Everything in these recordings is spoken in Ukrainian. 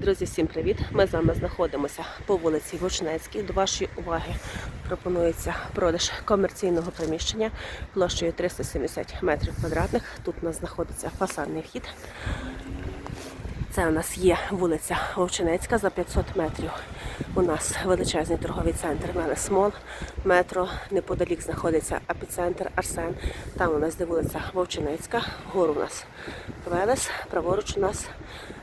Друзі, всім привіт! Ми з вами знаходимося по вулиці Вовчнецькій. До вашої уваги пропонується продаж комерційного приміщення площею 370 метрів квадратних. Тут у нас знаходиться фасадний вхід. Це у нас є вулиця Вовчинецька за 500 метрів. У нас величезний торговий центр Велесмол, метро. Неподалік знаходиться епіцентр Арсен. Там у нас де вулиця Вовчинецька. Вгору у нас Велес, праворуч у нас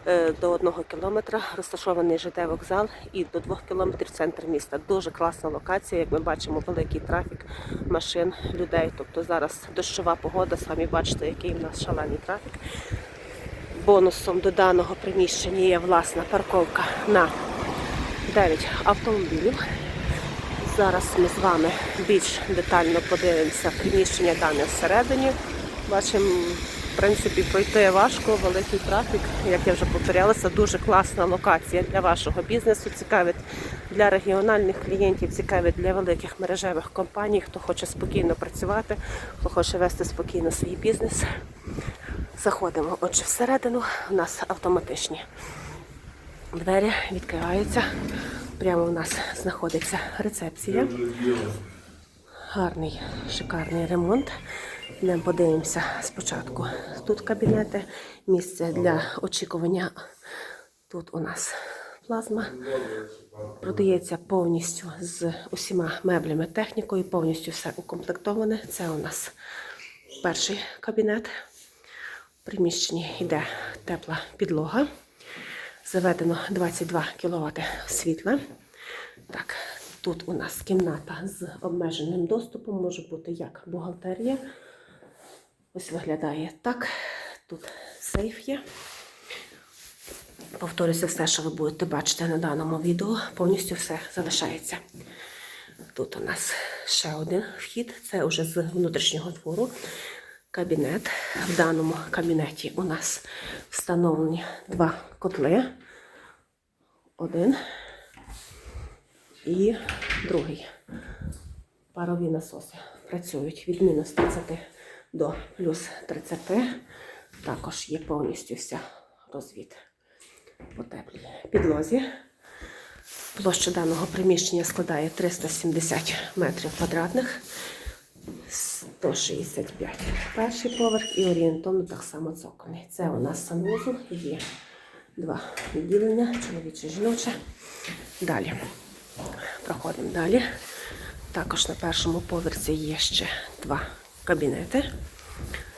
е, до одного кілометра розташований ЖД вокзал і до двох кілометрів центр міста. Дуже класна локація. Як ми бачимо, великий трафік машин, людей. Тобто зараз дощова погода. Самі бачите, який у нас шалений трафік. Бонусом до даного приміщення є власна парковка на 9 автомобілів. Зараз ми з вами більш детально подивимося приміщення дане всередині. Бачимо, в принципі, пройти важко, великий трафік. Як я вже повторялася, дуже класна локація для вашого бізнесу. Цікавить для регіональних клієнтів, цікавить для великих мережевих компаній, хто хоче спокійно працювати, хто хоче вести спокійно свій бізнес. Заходимо отже всередину, у нас автоматичні двері відкриваються. Прямо у нас знаходиться рецепція. Гарний, шикарний ремонт. Йдемо подивимося спочатку. Тут кабінети, місце для очікування. Тут у нас плазма. Продається повністю з усіма меблями, технікою, повністю все укомплектоване. Це у нас перший кабінет. Приміщенні йде тепла підлога. Заведено 22 кВт світла. Так, тут у нас кімната з обмеженим доступом, може бути як бухгалтерія. Ось виглядає так. Тут сейф є. Повторюся, все, що ви будете бачити на даному відео, повністю все залишається. Тут у нас ще один вхід, це вже з внутрішнього двору кабінет. В даному кабінеті у нас встановлені два котли. Один і другий. Парові насоси працюють від мінус 30 до плюс 30. Також є повністю вся розвід по теплій підлозі. Площа даного приміщення складає 370 метрів квадратних. 165 перший поверх і орієнтовно так само цокольний. Це у нас санвузол, є два відділення, чоловіче жіноче. Далі проходимо далі. Також на першому поверсі є ще два кабінети.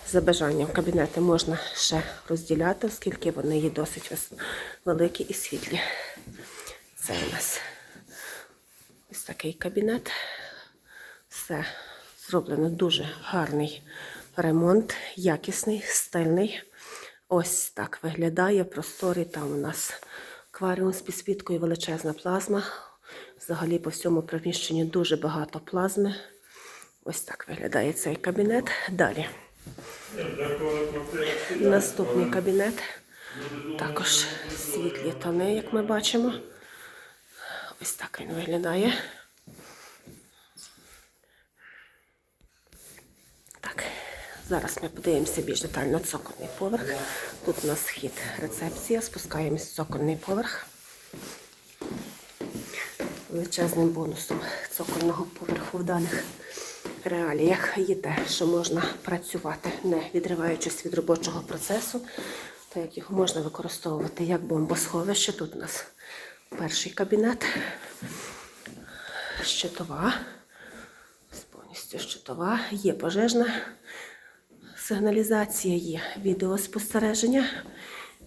За бажанням кабінети можна ще розділяти, оскільки вони є досить великі і світлі. Це у нас ось такий кабінет. Все зроблено дуже гарний ремонт, якісний, стильний. Ось так виглядає просторий. Там у нас акваріум з підсвіткою, величезна плазма. Взагалі по всьому приміщенні дуже багато плазми. Ось так виглядає цей кабінет. Далі. Наступний кабінет. Також світлі тони, як ми бачимо. Ось так він виглядає. Так, зараз ми подивимося більш детально цокольний поверх. Тут у нас схід рецепція, спускаємось в цокольний поверх. Величезним бонусом цокольного поверху в даних реаліях є те, що можна працювати, не відриваючись від робочого процесу, так як його можна використовувати як бомбосховище. Тут у нас перший кабінет, щитова повністю щитова, є пожежна сигналізація, є відеоспостереження.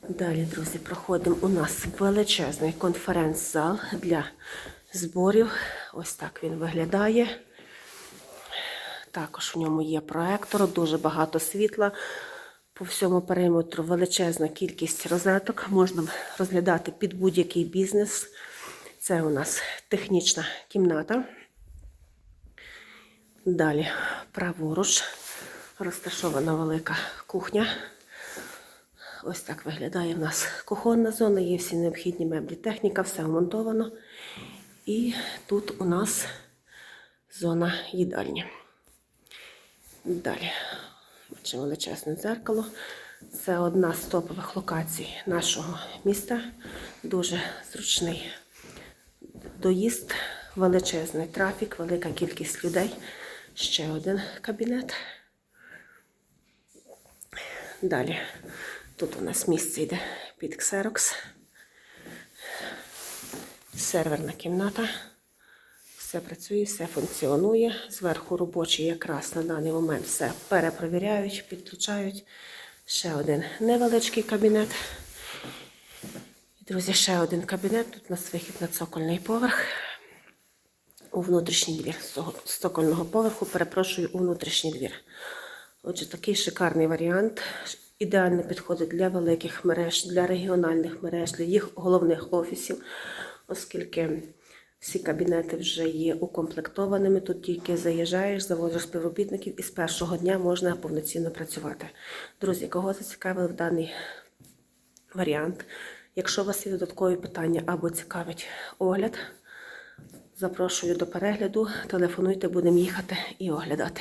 Далі, друзі, проходимо. У нас величезний конференц-зал для зборів. Ось так він виглядає. Також в ньому є проектор, дуже багато світла. По всьому периметру величезна кількість розеток. Можна розглядати під будь-який бізнес. Це у нас технічна кімната. Далі праворуч розташована велика кухня. Ось так виглядає в нас кухонна зона, є всі необхідні меблі, техніка, все вмонтовано. І тут у нас зона їдальні. Далі бачимо величезне дзеркало. Це одна з топових локацій нашого міста. Дуже зручний доїзд, величезний трафік, велика кількість людей. Ще один кабінет. Далі тут у нас місце йде під ксерокс. Серверна кімната. Все працює, все функціонує. Зверху робочий якраз на даний момент все перепровіряють, підключають. Ще один невеличкий кабінет. Друзі, ще один кабінет. Тут у нас вихід на цокольний поверх. У внутрішній двір з цокольного поверху, перепрошую, у внутрішній двір. Отже, такий шикарний варіант. Ідеально підходить для великих мереж, для регіональних мереж, для їх головних офісів, оскільки всі кабінети вже є укомплектованими. Тут тільки заїжджаєш, завозиш співробітників і з першого дня можна повноцінно працювати. Друзі, кого зацікавив даний варіант? Якщо у вас є додаткові питання або цікавить огляд, запрошую до перегляду. Телефонуйте, будемо їхати і оглядати.